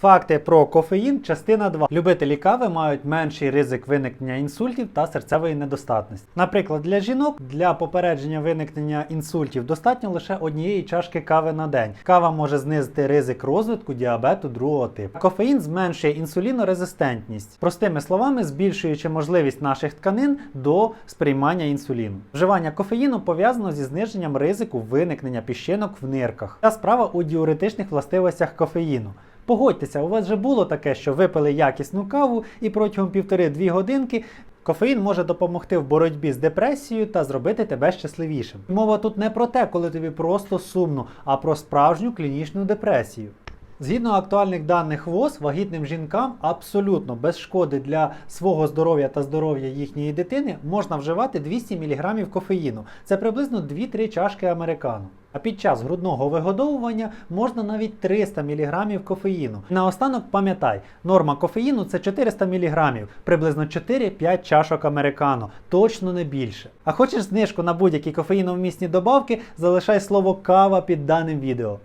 Факти про кофеїн, частина 2. Любителі кави мають менший ризик виникнення інсультів та серцевої недостатності. Наприклад, для жінок для попередження виникнення інсультів достатньо лише однієї чашки кави на день. Кава може знизити ризик розвитку діабету другого типу. Кофеїн зменшує інсулінорезистентність, простими словами, збільшуючи можливість наших тканин до сприймання інсуліну. Вживання кофеїну пов'язано зі зниженням ризику виникнення піщинок в нирках. Та справа у діуретичних властивостях кофеїну. Погодьтеся, у вас вже було таке, що випили якісну каву і протягом півтори-дві годинки кофеїн може допомогти в боротьбі з депресією та зробити тебе щасливішим. Мова тут не про те, коли тобі просто сумно, а про справжню клінічну депресію. Згідно актуальних даних ВОЗ, вагітним жінкам абсолютно без шкоди для свого здоров'я та здоров'я їхньої дитини можна вживати 200 мг кофеїну. Це приблизно 2-3 чашки американо. А під час грудного вигодовування можна навіть 300 мг кофеїну. Наостанок пам'ятай, норма кофеїну це 400 мг, приблизно 4-5 чашок американо, точно не більше. А хочеш знижку на будь-які кофеїновмісні добавки, залишай слово кава під даним відео.